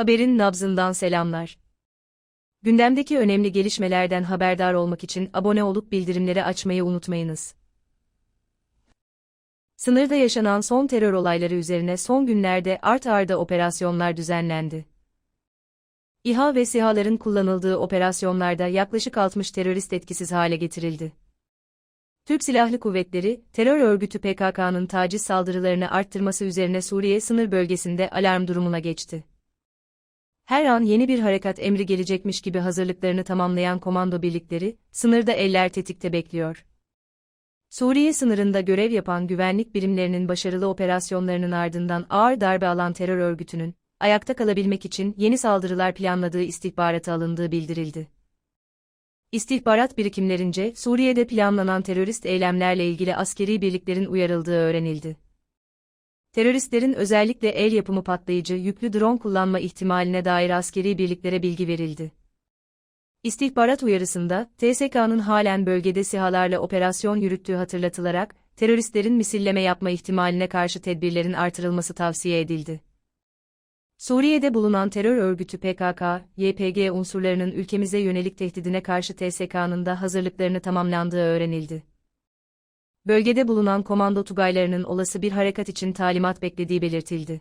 Haberin nabzından selamlar. Gündemdeki önemli gelişmelerden haberdar olmak için abone olup bildirimleri açmayı unutmayınız. Sınırda yaşanan son terör olayları üzerine son günlerde art arda operasyonlar düzenlendi. İHA ve SİHA'ların kullanıldığı operasyonlarda yaklaşık 60 terörist etkisiz hale getirildi. Türk Silahlı Kuvvetleri, terör örgütü PKK'nın taciz saldırılarını arttırması üzerine Suriye sınır bölgesinde alarm durumuna geçti. Her an yeni bir harekat emri gelecekmiş gibi hazırlıklarını tamamlayan komando birlikleri, sınırda eller tetikte bekliyor. Suriye sınırında görev yapan güvenlik birimlerinin başarılı operasyonlarının ardından ağır darbe alan terör örgütünün, ayakta kalabilmek için yeni saldırılar planladığı istihbaratı alındığı bildirildi. İstihbarat birikimlerince Suriye'de planlanan terörist eylemlerle ilgili askeri birliklerin uyarıldığı öğrenildi. Teröristlerin özellikle el yapımı patlayıcı yüklü drone kullanma ihtimaline dair askeri birliklere bilgi verildi. İstihbarat uyarısında, TSK'nın halen bölgede sihalarla operasyon yürüttüğü hatırlatılarak, teröristlerin misilleme yapma ihtimaline karşı tedbirlerin artırılması tavsiye edildi. Suriye'de bulunan terör örgütü PKK, YPG unsurlarının ülkemize yönelik tehdidine karşı TSK'nın da hazırlıklarını tamamlandığı öğrenildi. Bölgede bulunan komando tugaylarının olası bir harekat için talimat beklediği belirtildi.